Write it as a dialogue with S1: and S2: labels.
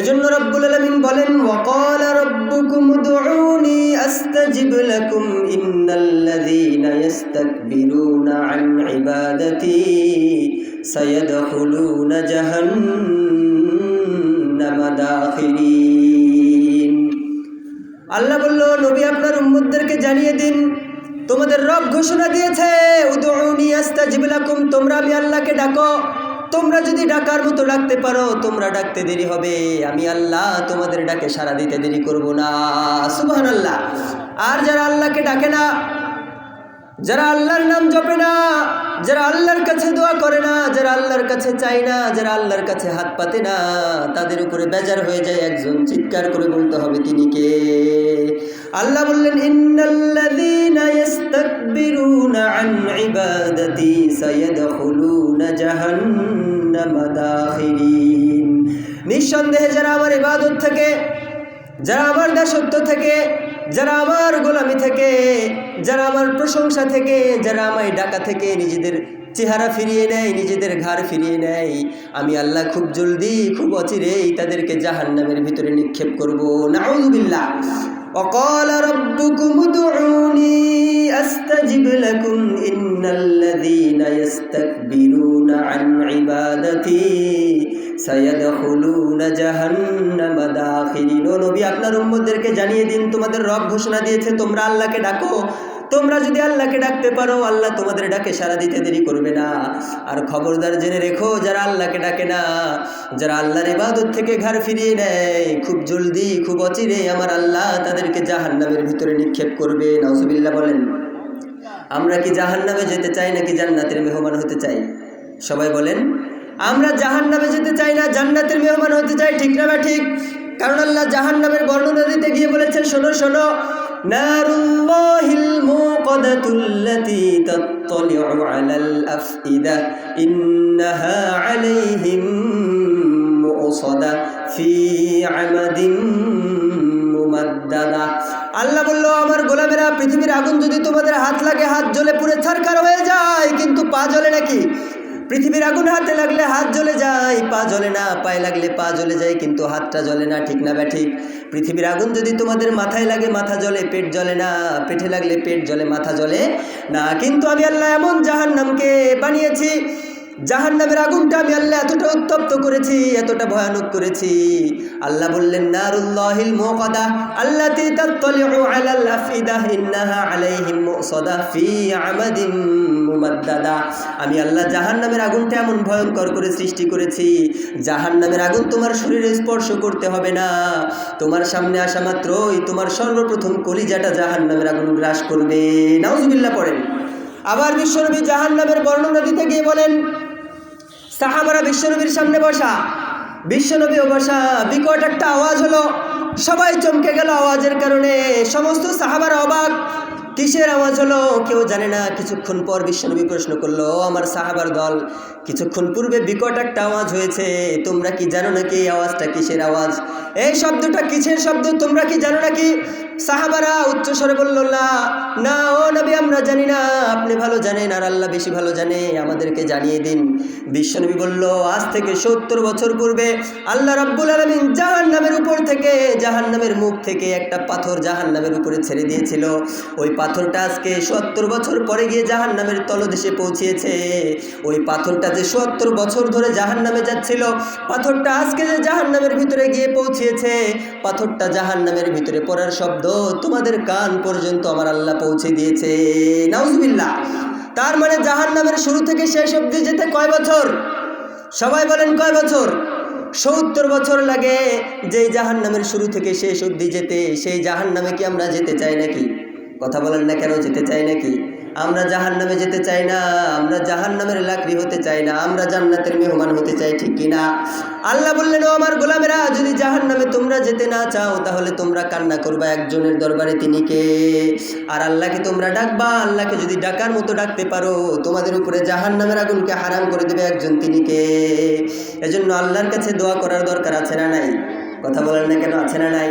S1: এজন্য রব্বুল আলামিন বলেন, ওয়াকালা রাব্বুকুম উদউনি আস্তাজিব লাকুম ইন্নাল্লাযীনা ইস্তাকবিরুনা আন ইবাদাতি সায়াদখুলুনা জাহান্নামা দাখিরিন। আল্লাহ বলল, নবী আপনার উম্মতদেরকে জানিয়ে দিন, তোমাদের রব ঘোষণা দিয়েছে, উদউনি আস্তাজিব লাকুম, তোমরা আমি আল্লাহকে ডাকো। তোমরা যদি ডাকার মতো ডাকতে পারো, তোমরা ডাকতে দেরি হবে। আমি আল্লাহ তোমাদের ডাকে সারা দিতে দেরি করব না। সুবাহ আল্লাহ আর যারা আল্লাহকে ডাকে না যারা আল্লাহর নাম জপে না, যারা আল্লাহর কাছে দোয়া করে না, যারা আল্লাহর কাছে চায় না, যারা আল্লাহর কাছে হাত পাতে না, তাদের উপরে বেজার হয়ে যায় একজন চিৎকার করে বলতে হবে তিনি কে? আল্লাহ বললেন নিঃসন্দেহে যারা আমার ইবাদত থেকে, যারা আমার দাসত্ব থেকে যারা আমার গোলামি থেকে যারা আমার প্রশংসা থেকে যারা আমায় ডাকা থেকে নিজেদের চেহারা ফিরিয়ে নেয় নিজেদের ঘাড় ফিরিয়ে নেয় আমি আল্লাহ খুব জলদি খুব অচিরেই তাদেরকে জাহান্নামের ভিতরে নিক্ষেপ করবো নাউজুবিল্লাহ وقال ربكم ادعوني أستجب لكم إن الذين يستكبرون عن عبادتي নবী, আপনার উম্মতদেরকে জানিয়ে দিন, তোমাদের রব ঘোষণা দিয়েছে, তোমরা আল্লাহকে ডাকো। তোমরা যদি আল্লাহকে ডাকতে পারো, আল্লাহ তোমাদের ডাকে সারা দিতে দেরি করবে না। আর খবরদার জেনে রেখো, যারা আল্লাহকে ডাকে না, যারা আল্লাহর ইবাদত থেকে ঘর ফিরিয়ে নেয়, খুব জলদি, খুব অচিরে আমার আল্লাহ তাদেরকে জাহান্নামের ভিতরে নিক্ষেপ করবে। নাউজুবিল্লাহ বলেন, আমরা কি জাহান্নামে যেতে চাই নাকি জান্নাতের মেহমান হতে চাই? সবাই বলেন আমরা জাহান্নামে যেতে চাই না, জান্নাতের মেহমান হতে চাই, ঠিক না বা ঠিক? কারণ আল্লাহ জাহান্নামের বর্ণনা দিতে গিয়ে বলেছেন, শোনো শোনো আল্লাহ বলল, আমার গোলামেরা, পৃথিবীর আগুন যদি তোমাদের হাত লাগে, হাত জ্বলে পুড়ে ছাড়কার হয়ে যায় পৃথিবীর আগুন হাতে লাগলে হাত জ্বলে যায়, পা জ্বলে না, পায়ে লাগলে পা জ্বলে যায়, কিন্তু হাতটা জ্বলে না, ঠিক না ব্যাঠিক পৃথিবীর আগুন যদি তোমাদের মাথায় লাগে, মাথা জ্বলে, পেট জ্বলে না, পেটে লাগলে পেট জ্বলে, মাথা জ্বলে না, কিন্তু আমি আল্লাহ এমন জাহান্নামকে বানিয়েছি জাহান্নামের আগুনটা আমি আল্লাহ এতটা উত্তপ্ত করেছি, এতটা ভয়ানক করেছি। আল্লাহ বললেন, নারুল্লাহিল মুকাদা আল্লাতী তাত্তালিউ আলাল আফিদা ইন্নাহা আলাইহিম মুসাদা ফি আমাদিন আমি আল্লাহ জাহান্নামের আগুনটা এমন ভয়ঙ্কর করে সৃষ্টি করেছি, জাহান্নামের আগুন তোমার শরীরে স্পর্শ করতে হবে না। তোমার সামনে আসা মাত্রই তোমার সর্বপ্রথম কলিজাটা জাহান্নামের আগুন গ্রাস করবে। নাউজুবিল্লাহ পড়েন। আবার বিশ্বনবী জাহান্নামের বর্ণনা দিতে গিয়ে বলেন সাহাবারা বিশ্বনবীর সামনে বসা। বিশ্বনবীও বসা, বিকট একটা আওয়াজ হলো। সবাই চমকে গেল আওয়াজের কারণে। সমস্ত সাহাবার অবাক। কিসের আওয়াজ হলো? কেউ জানে না। কিছুক্ষণ পর বিশ্বনবী প্রশ্ন করল, "ও আমার সাহাবার দল, কিছুক্ষণ পূর্বে বিকট একটা আওয়াজ হয়েছে। তোমরা কি জানো নাকি এই আওয়াজটা কিসের আওয়াজ? এই শব্দটা কিসের শব্দ? তোমরা কি জানো নাকি? সাহাবারা উচ্চস্বরে বলল না না, ও নবী, আমরা জানি না। আপনি ভালো জানেন আর আল্লাহ বেশি ভালো জানে। আমাদেরকে জানিয়ে দিন। বিশ্বনবী বলল, আজ থেকে সত্তর বছর পূর্বে আল্লাহ রাব্বুল আলমিন জাহান নামের উপর থেকে জাহান নামের মুখ থেকে একটা পাথর জাহান নামের উপরে ছেড়ে দিয়েছিল। ওই পাথরটা আজকে সত্তর বছর পরে গিয়ে জাহান নামের তলদেশে পৌঁছিয়েছে। ওই পাথরটা যে সত্তর বছর ধরে জাহান নামে যাচ্ছিল, পাথরটা আজকে যে জাহান নামের ভিতরে গিয়ে পৌঁছিয়েছে, পাথরটা জাহান নামের ভিতরে পড়ার শব্দ তোমাদের কান পর্যন্ত আমার আল্লাহ পৌঁছে দিয়েছে। নাউজবিল্লা তার মানে জাহান নামের শুরু থেকে শেষ অবধি যেতে কয় বছর? সবাই বলেন কয় বছর? সত্তর বছর লাগে যেই জাহান নামের শুরু থেকে শেষ অবধি যেতে, সেই জাহান নামে কি আমরা যেতে চাই নাকি? কথা বলেন না কেন, যেতে চাই নাকি? আমরা জাহান নামে যেতে চাই না, আমরা জাহান নামের লাকড়ি হতে চাই না, আমরা জান্নাতের মেহমান হতে চাই, ঠিক কিনা? আল্লাহ বললেন, ও আমার গোলামেরা, যদি জাহান নামে তোমরা যেতে না চাও, তাহলে তোমরা কান্না করবা একজনের দরবারে তিনি কে? আর আল্লাহকে তোমরা ডাকবা, আল্লাহকে যদি ডাকার মতো ডাকতে পারো, তোমাদের উপরে জাহান নামের আগুনকে হারাম করে দেবে একজন তিনি কে? এজন্য আল্লাহর কাছে দোয়া করার দরকার আছে না নাই? কথা বলেন না কেন, আছে না নাই?